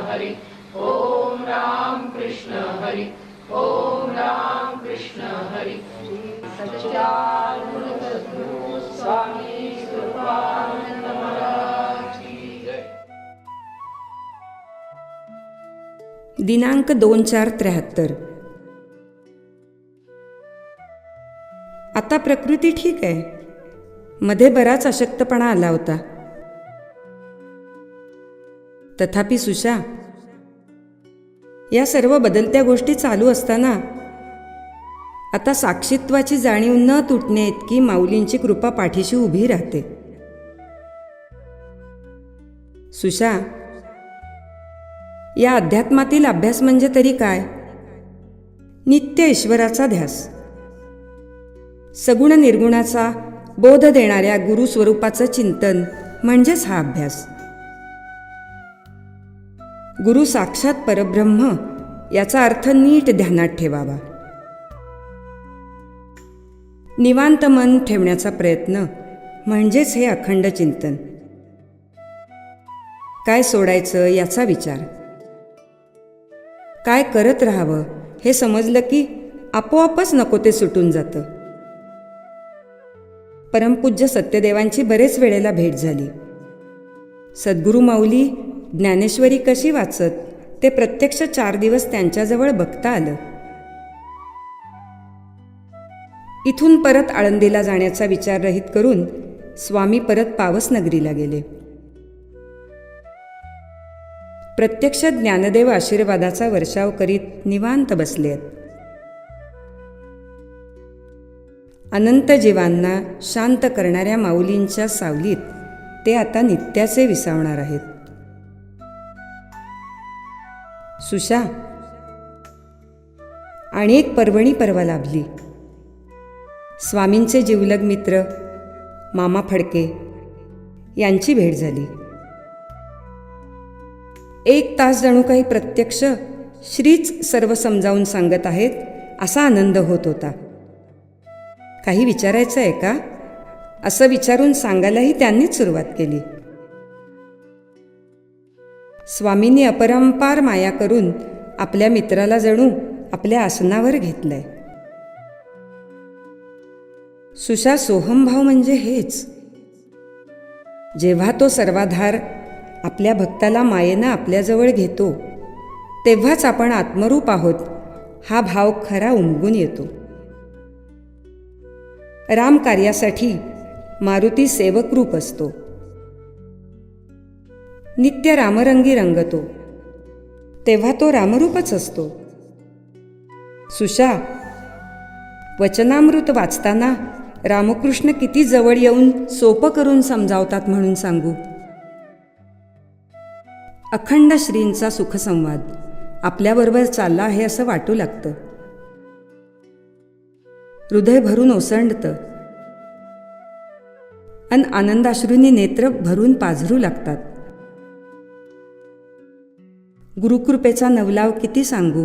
हरि। ओम राम कृष्ण हरि। ओम राम कृष्ण हरि। स्वामी कृपानंद महाराज दिनांक दोन चार त्र्याहत्तर. आता प्रकृती ठीक आहे. मध्ये बराच अशक्तपणा आला होता. तथापि सुशा या सर्व बदलत्या गोष्टी चालू असताना आता साक्षित्वाची जाणीव न तुटणे इतकी माऊलींची कृपा पाठीशी उभी राहते. सुशा या अध्यात्मातील अभ्यास म्हणजे तरी काय? नित्य ईश्वराचा ध्यास. सगुण निर्गुणाचा बोध देणाऱ्या गुरुस्वरूपाचं चिंतन म्हणजेच हा अभ्यास. गुरु साक्षात परब्रह्म याचा अर्थ नीट ध्यानात ठेवावा. निवांत मन ठेवण्याचा प्रयत्न म्हणजेच हे अखंड चिंतन. काय सोडायचं याचा विचार. काय करत राहावं हे समजलं की आपोआपच नको ते सुटून जातं. परमपूज्य सत्यदेवांची बरेच वेळेला भेट झाली. सद्गुरू माऊली ज्ञानेश्वरी कशी वाचत ते प्रत्यक्ष चार दिवस त्यांच्याजवळ बघता आलं. इथून परत आळंदीला जाण्याचा विचार रहित करून स्वामी परत पावसनगरीला गेले. प्रत्यक्ष ज्ञानदेव आशीर्वादाचा वर्षाव करीत निवांत बसलेत. अनंत जीवांना शांत करणाऱ्या माऊलींच्या सावलीत ते आता नित्याचे विसावणार आहेत. सुशा. आणि एक पर्वणी पर्वा लाभली. स्वामींचे जिवलग मित्र मामा फडके यांची भेट झाली. एक तास जणू काही प्रत्यक्ष श्रीच सर्व समजावून सांगत आहेत असा आनंद होत होता. काही विचारायचं आहे का? असं विचारून सांगायलाही त्यांनीच सुरुवात केली. स्वामींनी अपरंपार माया करून आपल्या मित्राला जणू आपल्या आसनावर घेतलंय. सुशा सोहमभाव म्हणजे हेच. जेव्हा तो सर्वाधार आपल्या भक्ताला मायेनं आपल्याजवळ घेतो तेव्हाच आपण आत्मरूप आहोत हा भाव खरा उमगून येतो. राम कार्यासाठी मारुती सेवकरूप असतो. नित्य रामरंगी रंगतो. तेव्हा तो रामरूपच असतो. सुशा वचनामृत वाचताना रामकृष्ण किती जवळ येऊन सोपं करून समजावतात म्हणून सांगू. अखंड श्रींचा सुखसंवाद आपल्याबरोबर चालला आहे असं वाटू लागतं. हृदय भरून ओसंडतं. अन आनंदाश्रूंनी नेत्र भरून पाझरू लागतात. गुरुकृपेचा नवलाव किती सांगू?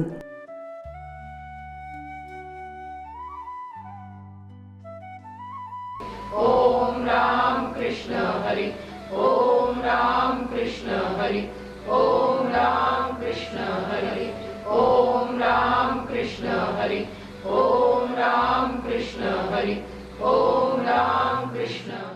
ओम राम कृष्ण हरी ओम राम कृष्ण हरी ओम राम कृष्ण हरी ओम राम कृष्ण हरी ओम राम कृष्ण हरी ओम राम कृष्ण